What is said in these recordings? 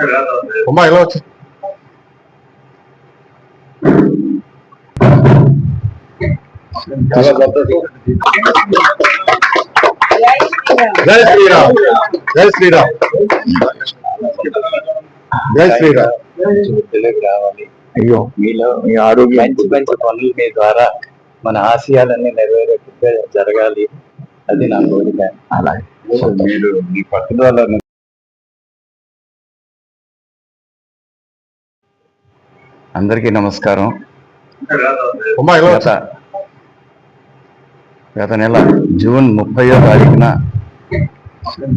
అమ్మా వచ్చి జై శ్రీరామ్ జై శ్రీరామ్ జై శ్రీరామ్ వృద్ధిలోకి రావాలి అయ్యో మీలో మీ ఆరోగ్యం మంచి మంచి పనులు మీ ద్వారా మన ఆశయాలన్నీ నెరవేరేట్టుగా జరగాలి. అది నా కోరిక. అలాగే. మీరు మీ పట్టుదల అందరికీ నమస్కారం. గత గత నెల జూన్ ముప్పయో తారీఖున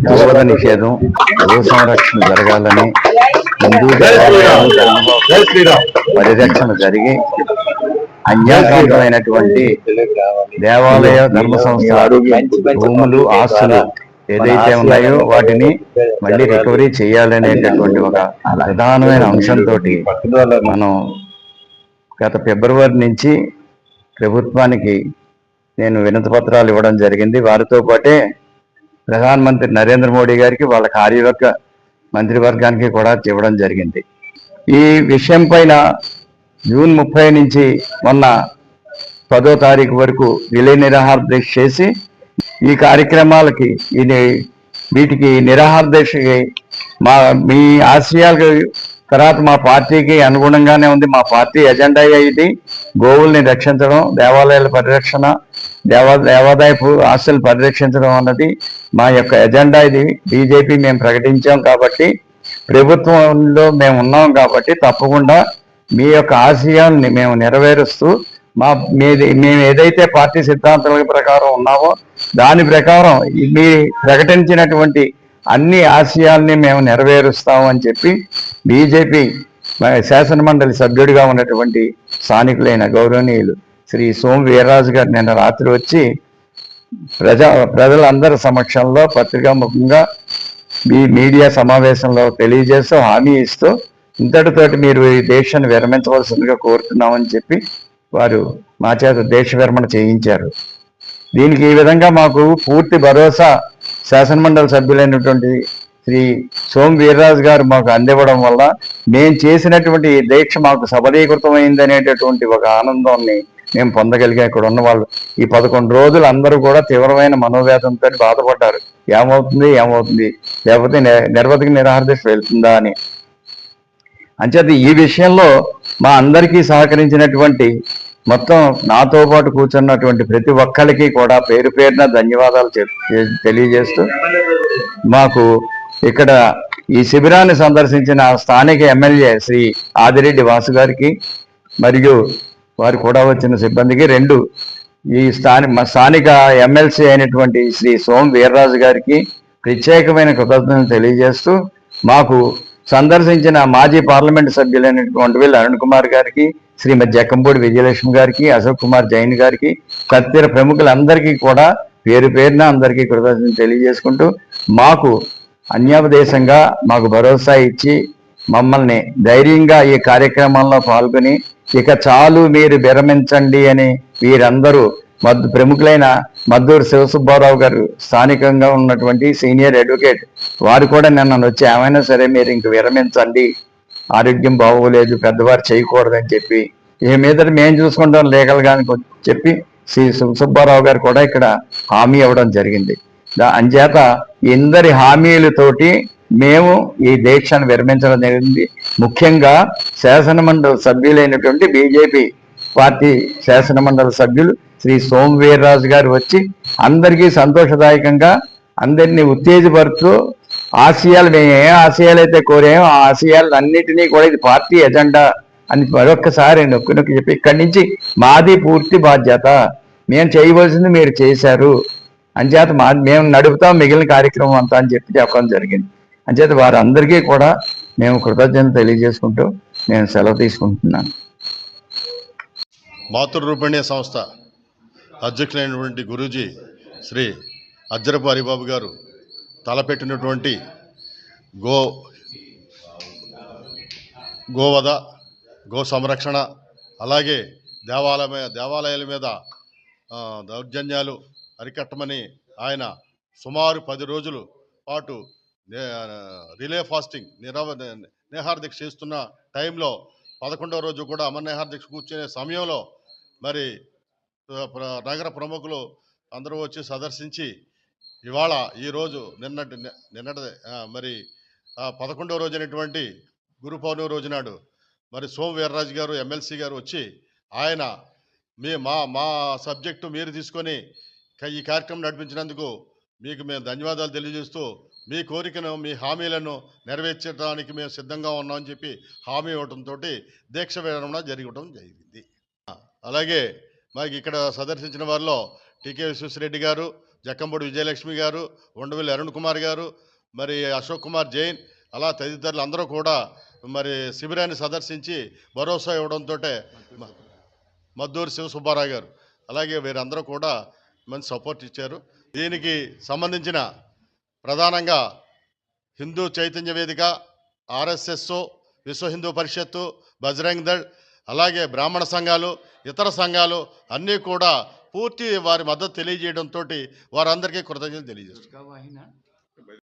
గోవధ నిషేధం గో సంరక్షణ జరగాలని హిందూ పరిరక్షణ జరిగి అన్యాయమైనటువంటి దేవాలయ ధర్మ సంస్థ భూములు ఆస్తులు ఏదైతే ఉన్నాయో వాటిని మళ్ళీ రికవరీ చేయాలనేటటువంటి ఒక ప్రధానమైన అంశంతో మనం గత ఫిబ్రవరి నుంచి ప్రభుత్వానికి నేను వినతి పత్రాలు ఇవ్వడం జరిగింది. వారితో పాటే ప్రధానమంత్రి నరేంద్ర మోడీ గారికి వాళ్ళ కార్యవర్గ మంత్రివర్గానికి కూడా ఇవ్వడం జరిగింది. ఈ విషయం పైన జూన్ ముప్పై నుంచి మొన్న పదో తారీఖు వరకు విలయ నిరాహార దీక్ష చేసి ఈ కార్యక్రమాలకి ఇది వీటికి నిరాహార మా మీ ఆశయాలకు తర్వాత మా పార్టీకి అనుగుణంగానే ఉంది. మా పార్టీ ఎజెండా ఇది. గోవుల్ని రక్షించడం దేవాలయాల పరిరక్షణ దేవా దేవాదాయపు ఆస్తులు పరిరక్షించడం అన్నది మా యొక్క ఎజెండా ఇది. బీజేపీ మేము ప్రకటించాం కాబట్టి ప్రభుత్వంలో మేము ఉన్నాం కాబట్టి తప్పకుండా మీ యొక్క ఆశయాల్ని మేము నెరవేరుస్తూ మా మీది మేము ఏదైతే పార్టీ సిద్ధాంతాల ప్రకారం ఉన్నామో దాని ప్రకారం మీ ప్రకటించినటువంటి అన్ని ఆశయాల్ని మేము నెరవేరుస్తాము అని చెప్పి బీజేపీ శాసనమండలి సభ్యుడిగా ఉన్నటువంటి స్థానికులైన గౌరవనీయులు శ్రీ సోమ్ వీర్రాజు గారు నిన్న రాత్రి వచ్చి ప్రజా ప్రజలందరి సమక్షంలో పత్రికాముఖంగా మీ మీడియా సమావేశంలో తెలియజేస్తూ హామీ ఇస్తూ ఇంతటితోటి మీరు ఈ దేశాన్ని విరమించవలసిందిగా కోరుతున్నామని చెప్పి వారు మా చేత దేశ విరమణ చేయించారు. దీనికి ఈ విధంగా మాకు పూర్తి భరోసా శాసనమండలి సభ్యులైనటువంటి శ్రీ సోమ్ వీర్రాజు గారు మాకు అందివ్వడం వల్ల మేము చేసినటువంటి దీక్ష మాకు సబలీకృతమైంది అనేటటువంటి ఒక ఆనందాన్ని మేము పొందగలిగా ఇక్కడ ఉన్న వాళ్ళు. ఈ పదకొండు రోజులు అందరూ కూడా తీవ్రమైన మనోవేదంతో బాధపడ్డారు. ఏమవుతుంది? ఏమవుతుంది? లేకపోతే ని- నిర్వధిక నిరాహార వెళ్తుందా అని. అంచేత ఈ విషయంలో మా అందరికీ సహకరించినటువంటి మొత్తం నాతో పాటు కూర్చున్నటువంటి ప్రతి ఒక్కరికి కూడా పేరు పేరున ధన్యవాదాలు తెలియజేస్తూ మాకు ఇక్కడ ఈ శిబిరాన్ని సందర్శించిన స్థానిక ఎమ్మెల్యే శ్రీ ఆదిరెడ్డి వాసు గారికి మరియు వారు కూడా వచ్చిన సిబ్బందికి రెండు ఈ స్థాని మా స్థానిక ఎమ్మెల్సీ అయినటువంటి శ్రీ సోమ్ వీర్రాజు గారికి ప్రత్యేకమైన కృతజ్ఞతలు తెలియజేస్తూ మాకు సందర్శించిన మాజీ పార్లమెంట్ సభ్యులైనటువంటి వీళ్ళు అరుణ్ కుమార్ గారికి శ్రీమతి జక్కంపూడి విజయలక్ష్మి గారికి అశోక్ కుమార్ జైన్ గారికి తదితర ప్రముఖులందరికీ కూడా పేరు పేరున అందరికీ కృతజ్ఞతలు తెలియజేసుకుంటూ మాకు అన్యాపదేశంగా మాకు భరోసా ఇచ్చి మమ్మల్ని ధైర్యంగా ఈ కార్యక్రమంలో పాల్గొని ఇక చాలు మీరు విరమించండి అని వీరందరూ మద్దు ప్రముఖులైన మద్దూరు శివసుబ్బారావు గారు స్థానికంగా ఉన్నటువంటి సీనియర్ అడ్వకేట్. వారు కూడా నిన్న వచ్చి ఏమైనా సరే మీరు ఇంక విరమించండి. ఆరోగ్యం బాగోలేదు పెద్దవారు చేయకూడదని చెప్పి. ఈ మీద మేము చూసుకుంటాం లీగల్గా చెప్పి శ్రీ శివసుబ్బారావు సుబ్బారావు గారు కూడా ఇక్కడ హామీ ఇవ్వడం జరిగింది. దా- అంచేత ఇందరి హామీలతోటి మేము ఈ దీక్షను విరమించడం జరిగింది. ముఖ్యంగా శాసనమండలి సభ్యులైనటువంటి బీజేపీ పార్టీ శాసనమండలి సభ్యులు శ్రీ సోమ్ వీర్రాజు గారు వచ్చి అందరికీ సంతోషదాయకంగా అందరినీ ఉత్తేజపరుస్తూ ఆశయాలు మేము ఏ ఆశయాలు అయితే కోరామో ఆ ఆశయాలు అన్నిటినీ కూడా ఇది పార్టీ ఎజెండా అని మరొక్కసారి నొక్కి నొక్కి చెప్పి ఇక్కడి నుంచి మాది పూర్తి బాధ్యత. మేము చేయవలసింది మీరు చేశారు. అంచేత మా మేము నడుపుతాం మిగిలిన కార్యక్రమం అంతా అని చెప్పి చెప్పడం జరిగింది. అంచేత వారందరికీ కూడా మేము కృతజ్ఞత తెలియజేసుకుంటూ నేను సెలవు తీసుకుంటున్నాను. మాతృరూపిణి సంస్థ అధ్యక్షులైనటువంటి గురూజీ శ్రీ అజ్జరపు హరిబాబు గారు తలపెట్టినటువంటి గో గోవధ గో సంరక్షణ అలాగే దేవాలయ దేవాలయాల మీద దౌర్జన్యాలు అరికట్టమని ఆయన సుమారు పది రోజులు పాటు రిలే ఫాస్టింగ్ నిరవ నేహార్దీక్ష చేస్తున్న టైంలో పదకొండవ రోజు కూడా అమర్ నేహార్దీక్ష కూర్చునే సమయంలో మరి నగర ప్రముఖులు అందరూ వచ్చి సందర్శించి ఇవాళ ఈరోజు నిన్నటి నిన్నటి మరి పదకొండవ రోజైనటువంటి గురు పౌర్ణమి రోజు నాడు మరి సోమ వీర్రాజు గారు ఎమ్మెల్సీ గారు వచ్చి ఆయన మీ మా మా సబ్జెక్టు మీరు తీసుకొని ఈ కార్యక్రమం నడిపించినందుకు మీకు మేము ధన్యవాదాలు తెలియజేస్తూ మీ కోరికను మీ హామీలను నెరవేర్చడానికి మేము సిద్ధంగా ఉన్నామని చెప్పి హామీ ఇవ్వడంతో దీక్ష విరమణ జరగడం జరిగింది. అలాగే మాకు ఇక్కడ సందర్శించిన వారిలో టీకే విశ్వేశ్వరరెడ్డి గారు జక్కంపూడి విజయలక్ష్మి గారు ఉండవల్లి అరుణ్ కుమార్ గారు మరి అశోక్ కుమార్ జైన్ అలా తదితరులు అందరూ కూడా మరి శిబిరాన్ని సందర్శించి భరోసా ఇవ్వడంతో మద్దూరు శివ సుబ్బారావు గారు. అలాగే వీరందరూ కూడా మంచి సపోర్ట్ ఇచ్చారు. దీనికి సంబంధించిన ప్రధానంగా హిందూ చైతన్య వేదిక ఆర్ఎస్ఎస్ విశ్వ హిందూ పరిషత్తు బజరంగ్ దళ్ అలాగే బ్రాహ్మణ సంఘాలు ఇతర సంఘాలు అన్నీ కూడా పూర్తి వారి మద్దతు తెలియజేయడంతో వారందరికీ కృతజ్ఞతలు తెలియజేస్తారు